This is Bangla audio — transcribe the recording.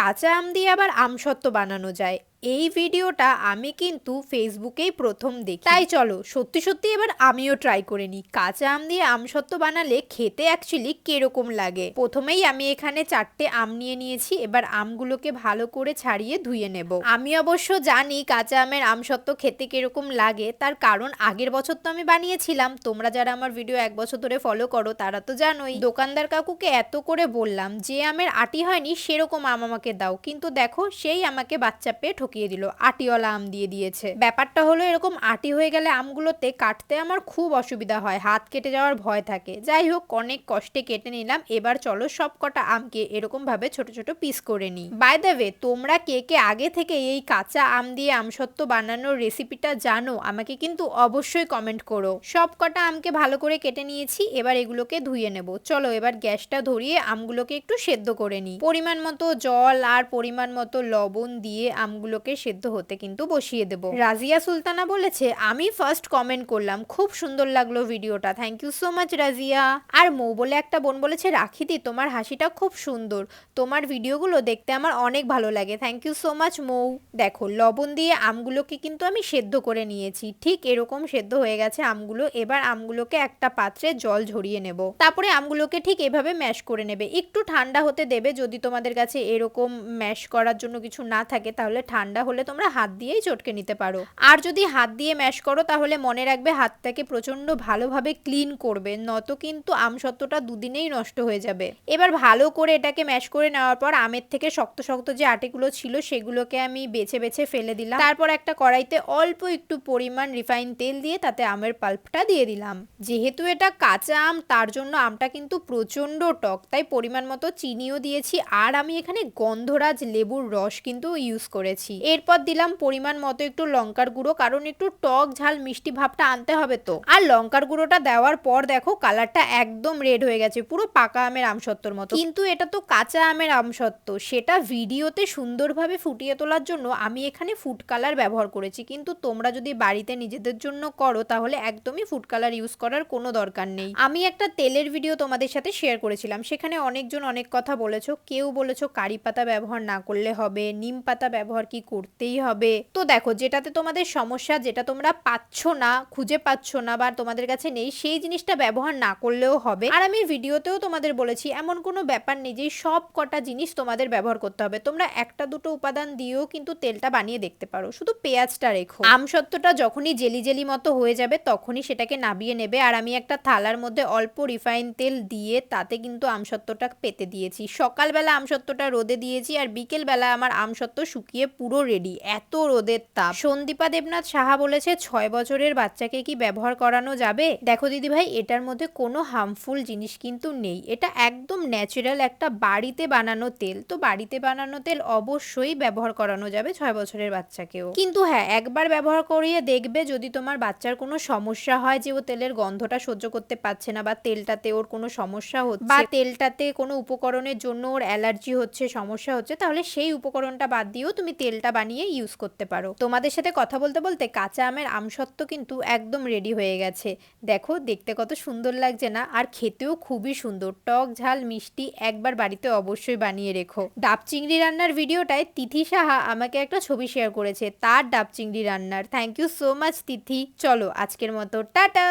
কাঁচা আম দিয়ে আবার আমসত্ত্ব বানানো যায়। এই ভিডিওটা আমি কিন্তু ফেসবুকেই প্রথম দেখি। তাই চলো, সত্যি সত্যি এবার আমিও ট্রাই করে নিই। কাঁচা আম দিয়ে আমসত্ত্ব বানালে খেতে অ্যাকচুয়ালি কীরকম লাগে? প্রথমেই আমি এখানে চারটে আম নিয়ে নিয়েছি, এবার আমগুলোকে ভালো করে ছাড়িয়ে ধুয়ে নেব। আমি অবশ্য জানি কাঁচা আমের আমসত্ত্ব খেতে কীরকম লাগে, তার কারণ আগের বছর তো আমি বানিয়েছিলাম। তোমরা যারা আমার ভিডিও এক বছর ধরে ফলো করো, তারা তো জানোই। দোকানদার কাকুকে এত করে বললাম, যে আমের আটি হয়নি, সেরকম আম আমাকে দাও। কিন্তু দেখো, সেই আমাকে বাচ্চা পেয়ে ঠকিয়ে দিল, আটিওয়ালা আম দিয়ে দিয়েছে। ব্যাপারটা হলো, এরকম আটি হয়ে গেলে আমগুলোতে কাটতে আমার খুব অসুবিধা হয়, হাত কেটে যাওয়ার ভয় থাকে। যাই হোক, অনেক কষ্টে কেটে নিলাম, এবার চলো সব কটা আমকে এরকম ভাবে ছোট ছোট পিস করে নিই। বাই দ্য ওয়ে তোমরা কে কে আগে থেকে এই কাঁচা আম দিয়ে আমসত্ত্ব বানানোর রেসিপিটা জানো, আমাকে কিন্তু অবশ্যই কমেন্ট করো। সব কটা আমকে ভালো করে কেটে নিয়েছি, এবার এগুলোকে ধুয়ে নেব। চলো, এবার গ্যাসটা ধরিয়ে আমগুলোকে একটু সেদ্ধ করে নিই। পরিমাণ মতো জল আর পরিমাণ মতো লবণ দিয়ে আমগুলোকে সেদ্ধ হতে কিন্তু বসিয়ে দেব। রাজিয়া সুলতানা বলেছে, আমি ফার্স্ট কমেন্ট করলাম, খুব সুন্দর লাগল ভিডিওটা। Thank you so much Razia. আর মৌ বলে একটা বোন বলেছে রাখিদি তোমার হাসিটা খুব সুন্দর। তোমার ভিডিওগুলো দেখতে আমার অনেক ভালো লাগে। Thank you so much Mou. দেখো, লবণ দিয়ে আমগুলোকে কিন্তু আমি সেদ্ধ করে নিয়েছি। ঠিক এরকম সেদ্ধ হয়ে গেছে আমগুলো। এবার আমগুলোকে একটা পাত্রে জল ঝরিয়ে নেব। তারপরে আমগুলোকে ঠিক এভাবে ম্যাশ করে নেবে। একটু ঠান্ডা হতে দেবে। যদি তোমাদের কাছে এরকম ম্যাশ করার জন্য কিছু না থাকে, তাহলে ঠান্ডা হলে তোমরা হাত দিয়েই চটকে নিতে পারো। আর যদি হাত দিয়ে ম্যাশ করো, তাহলে মনে রাখবে হাতটাকে প্রচণ্ড ভালোভাবে ক্লিন করবে নত কিন্তু আমসত্ত্বটা দুদিনেই নষ্ট হয়ে যাবে। এবার ভালো করে এটাকে ম্যাশ করে নেওয়ার পর আমের থেকে শক্ত শক্ত যে আটিগুলো ছিল, সেগুলোকে আমি বেছে বেছে ফেলে দিলাম। তারপর একটা কড়াইতে অল্প একটু পরিমাণ রিফাইন তেল দিয়ে তাতে আমের পাল্পটা দিয়ে দিলাম। যেহেতু এটা কাঁচা আম, তার জন্য আমটা কিন্তু প্রচণ্ড টক, তাই পরিমাণ মতো চিনিও দিয়েছি। আর আমি এখানে গন্ধরাজ লেবুর রস কিন্তু ইউজ করেছি। এরপর দিলাম পরিমাণ মতো একটু লঙ্কার গুঁড়ো, কারণ একটু টক ঝাল মিষ্টি ভাবটা আনতে হবে তো। আর লঙ্কার গুঁড়োটা দেওয়ার পর দেখো কালারটা একদম রেড হয়ে গেছে, পুরো পাকা আমের আমসত্ত্বর মতো। কিন্তু এটা তো কাঁচা আমের আমসত্ত্ব, সেটা ভিডিওতে সুন্দরভাবে ফুটিয়ে তোলার জন্য আমি এখানে ফুড কালার ব্যবহার করেছি। কিন্তু তোমরা যদি বাড়িতে নিজেদের জন্য করো, তাহলে একদমই ফুড কালার ইউজ করার কোনো দরকার নেই। আমি একটা তেলের ভিডিও তোমাদের সাথে শেয়ার করেছিলাম, সেখানে অনেকজন অনেক কথা বলেছ, কেউ বলেছ কারি পাতা ব্যবহার না করলে হবে, নিম পাতা ব্যবহার কি করতেই হবে। তো দেখো, যেটাতে তোমাদের সমস্যা, যেটা তোমরা পাচ্ছ না, খুঁজে পাচ্ছ না বা তোমাদের কাছে নেই, সেই জিনিসটা ব্যবহার না করলেও হবে। আর আমি ভিডিওতেও তোমাদের বলেছি, এমন কোনো ব্যাপার নেই যে সব কটা জিনিস তোমাদের ব্যবহার করতে হবে। তোমরা একটা দুটো উপাদান দিয়েও কিন্তু তেলটা বানিয়ে দেখতে পারো। শুধু পেঁয়াজটা রেখো। আমসত্ত্বটা যখনই জেলি জেলি মতো হয়ে যাবে, তখনই সেটাকে নাবিয়ে নেবে। আর আমি একটা থালার মধ্যে অল্প রিফাইন তেল দিয়ে তাতে কিন্তু আমসত্ত্বটা পেতে দিয়েছি। সকালবেলা আমসত্ত্বটা রোদে দিয়েছি আর বিকেলবেলা আমার আমসত্ত্ব শুকিয়ে পুরো রেডি এত রোদের তাপ। সন্দীপা দেবনাথ সাহা বলেছে ছয় বছরের বাচ্চাকে কি ব্যবহার করানো যাবে? দেখো দিদি ভাই এটার মধ্যে কোনো হার্মফুল জিনিস কিন্তু নেই। এটা একদম ন্যাচারাল একটা বাড়িতে বানানো তেল। তো বাড়িতে বানানো তেল অবশ্যই ব্যবহার করানো যাবে ছয় বছরের বাচ্চাকেও। কিন্তু হ্যাঁ একবার ব্যবহার করিয়ে দেখবে যদি তোমার বাচ্চার কোনো সমস্যা হয় যে ও তেলের গন্ধটা সহ্য করতে পারছে না বা তেলটাতে ওর কোনো সমস্যা হচ্ছে বা তেলটাতে কোনো উপকরণের জন্য ওর অ্যালার্জি হচ্ছে সমস্যা হচ্ছে তাহলে সেই উপকরণটা বাদ দিয়েও তুমি তেলটা বানিয়ে ইউজ করতে পারো। তোমাদের সাথে কথা বলতে বলতে কাঁচা আমের আমসত্ত্ব কিন্তু একদম রেডি হয়ে গেছে। দেখো, দেখতে কত সুন্দর লাগছে না? আর খেতেও খুবই সুন্দর। টক, ঝাল, মিষ্টি একবার বাড়িতে অবশ্যই বানিয়ে রেখো। ডাব চিংড়ি রান্নার ভিডিওটায় তিথি সাহা আমাকে একটা ছবি শেয়ার করেছে। তার ডাব চিংড়ি রান্নার। Thank you so much Tithi. চলো, আজকের মতো, টাটা!